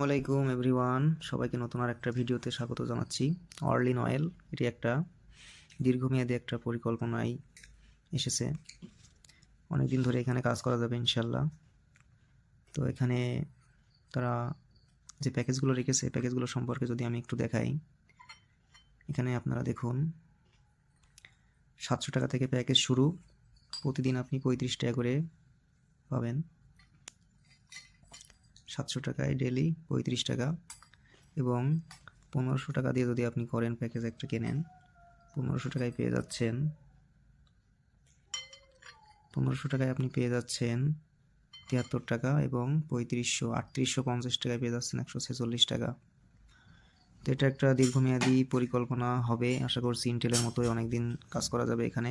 আসসালামাইকুম এভরিওয়ান। সবাইকে নতুন আর একটা ভিডিওতে স্বাগত জানাচ্ছি। অর্লিন অয়েল, এটি একটা দীর্ঘমেয়াদী একটা পরিকল্পনায় এসেছে। অনেক দিন ধরে এখানে কাজ করা যাবে ইনশাল্লাহ তো এখানে তারা যে প্যাকেজগুলো রেখেছে প্যাকেজগুলো সম্পর্কে যদি আমি একটু দেখাই। এখানে আপনারা দেখুন, সাতশো টাকা থেকে প্যাকেজ শুরু। প্রতিদিন আপনি পঁয়ত্রিশ টাকা করে পাবেন। সাতশো টাকায় ডেলি পঁয়ত্রিশ টাকা এবং পনেরোশো টাকা দিয়ে যদি আপনি করেন প্যাকেজ একটা কেনেন, পনেরোশো টাকায় পেয়ে যাচ্ছেন, পনেরোশো টাকায় আপনি পেয়ে যাচ্ছেন তিয়াত্তর টাকা এবং পঁয়ত্রিশশো, আটত্রিশশো পঞ্চাশ টাকায় পেয়ে যাচ্ছেন একশো ছেচল্লিশ টাকা। তো এটা একটা দীর্ঘমেয়াদী পরিকল্পনা হবে। আশা করছি ইন্টেলের মতোই অনেক দিন কাজ করা যাবে এখানে।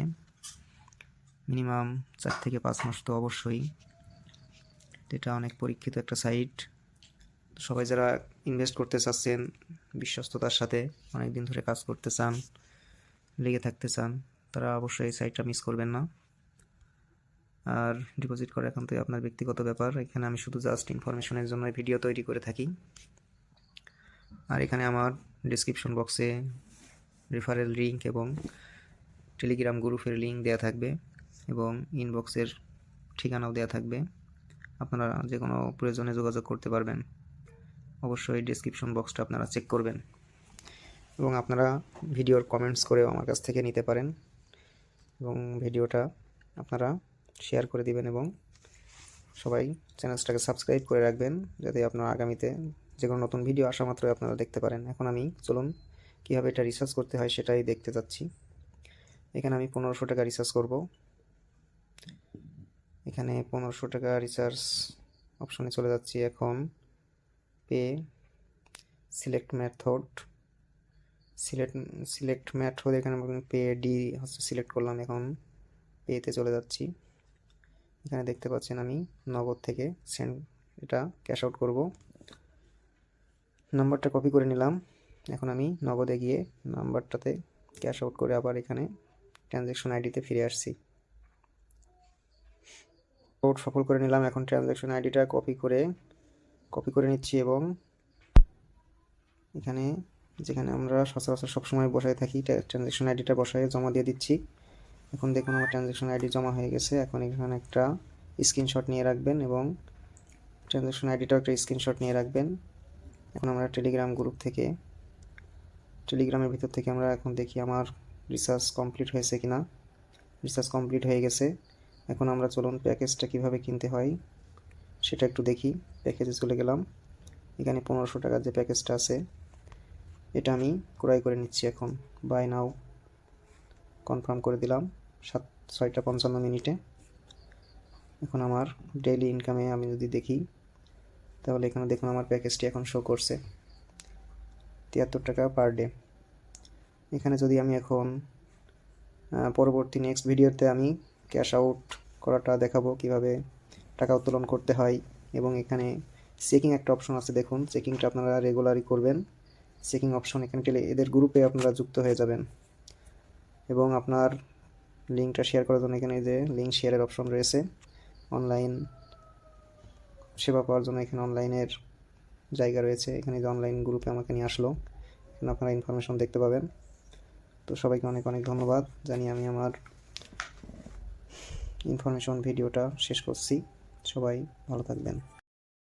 মিনিমাম চার থেকে পাঁচ মাস তো অবশ্যই। এটা অনেক পরীক্ষিত একটা সাইট তো সবাই যারা ইনভেস্ট করতে চাচ্ছেন, বিশ্বস্ততার সাথে অনেক দিন ধরে কাজ করতে চান, লেগে থাকতে চান, তারা অবশ্যই এই সাইটটা মিস করবেন না। আর ডিপোজিট করা একান্তই আপনার ব্যক্তিগত ব্যাপার। এখানে আমি শুধু জাস্ট ইনফরমেশনের জন্য ভিডিও তৈরি করে থাকি। আর এখানে আমার ডিসক্রিপশন বক্সে রেফারেল লিঙ্ক এবং টেলিগ্রাম গ্রুপের লিঙ্ক দেওয়া থাকবে এবং ইনবক্সের ঠিকানাও দেওয়া থাকবে। আপনারা যে কোনো প্রয়োজনে যোগাযোগ করতে পারবেন। অবশ্যই ডিসক্রিপশন বক্সটা আপনারা চেক করবেন। এবং আপনারা ভিডিওর কমেন্টস করেও আমার কাছ থেকে নিতে পারেন। এবং ভিডিওটা আপনারা শেয়ার করে দিবেন এবং সবাই চ্যানেলটাকে সাবস্ক্রাইব করে রাখবেন যাতে আপনারা আগামীতে যে কোনো নতুন ভিডিও আসা মাত্রই আপনারা দেখতে পারেন। এখন আমি চলুন কীভাবে এটা রিসার্চ করতে হয় সেটাই দেখতে যাচ্ছি। এখানে আমি পনেরোশো টাকা রিসার্চ করব। এখানে পনেরোশো টাকা রিচার্জ অপশনে চলে যাচ্ছি এখন। Pay select method select select method এখানে পে ডি হচ্ছে সিলেক্ট করলাম এখন। পেতে চলে যাচ্ছি। এখানে দেখতে পাচ্ছেন আমি নগদ থেকে সেন্ড এটা ক্যাশ আউট করব। নাম্বারটা কপি করে নিলাম। এখন আমি নগদে গিয়ে নাম্বারটাতে ক্যাশ আউট করে আবার এখানে ট্রানজ্যাকশন আইডিতে ফিরে আসছি। কোড সফল করে নিলাম। এখন ট্রানজ্যাকশন আইডিটা কপি করে কপি করে নিচ্ছি এবং এখানে, যেখানে আমরা সচরাচর সবসময় বসায় থাকি ট্রানজ্যাকশন আইডিটা বসায়, জমা দিয়ে দিচ্ছি। এখন দেখুন আমার ট্রানজ্যাকশন আইডি জমা হয়ে গেছে। এখন এখানে একটা স্ক্রিনশট নিয়ে রাখবেন এবং ট্রানজ্যাকশন আইডিটাও একটা স্ক্রিনশট নিয়ে রাখবেন। এখন আমরা টেলিগ্রাম গ্রুপ থেকে টেলিগ্রামের ভিতর থেকে আমরা এখন দেখি আমার রিসার্চ কমপ্লিট হয়েছে কিনা। রিসার্চ কমপ্লিট হয়ে গেছে। এখন আমরা চলুন প্যাকেজটা কীভাবে কিনতে হয় সেটা একটু দেখি। প্যাকেজে চলে গেলাম। এখানে পনেরোশো টাকার যে প্যাকেজটা আছে, এটা আমি ক্রয় করে নিচ্ছি এখন। বাই নাও কনফার্ম করে দিলাম সাত, ছয়টা পঞ্চান্ন মিনিটে। এখন আমার ডেইলি ইনকামে আমি যদি দেখি, তাহলে এখানে দেখুন আমার প্যাকেজটি এখন শো করছে। তিয়াত্তর টাকা পার ডে এখানে যদি আমি এখন পরবর্তী নেক্সট ভিডিওতে আমি ক্যাশ আউট করাটা দেখাবো কীভাবে টাকা উত্তোলন করতে হয় এবং এখানে চেকিং একটা অপশন আছে, দেখুন। চেকিংটা আপনারা রেগুলারই করবেন। চেকিং অপশন এখানে গেলে এদের গ্রুপে আপনারা যুক্ত হয়ে যাবেন। এবং আপনার লিঙ্কটা শেয়ার করার জন্য এখানে যে লিঙ্ক শেয়ারের অপশন রয়েছে। অনলাইন সেবা পাওয়ার জন্য এখানে অনলাইনের জায়গা রয়েছে। এখানে যে অনলাইন গ্রুপে আমাকে নিয়ে আসলো, এখানে আপনারা ইনফরমেশন দেখতে পাবেন। তো সবাইকে অনেক অনেক ধন্যবাদ। জানি আমি আমার ইনফরমেশন ভিডিওটা শেষ করছি। সবাই ভালো থাকবেন।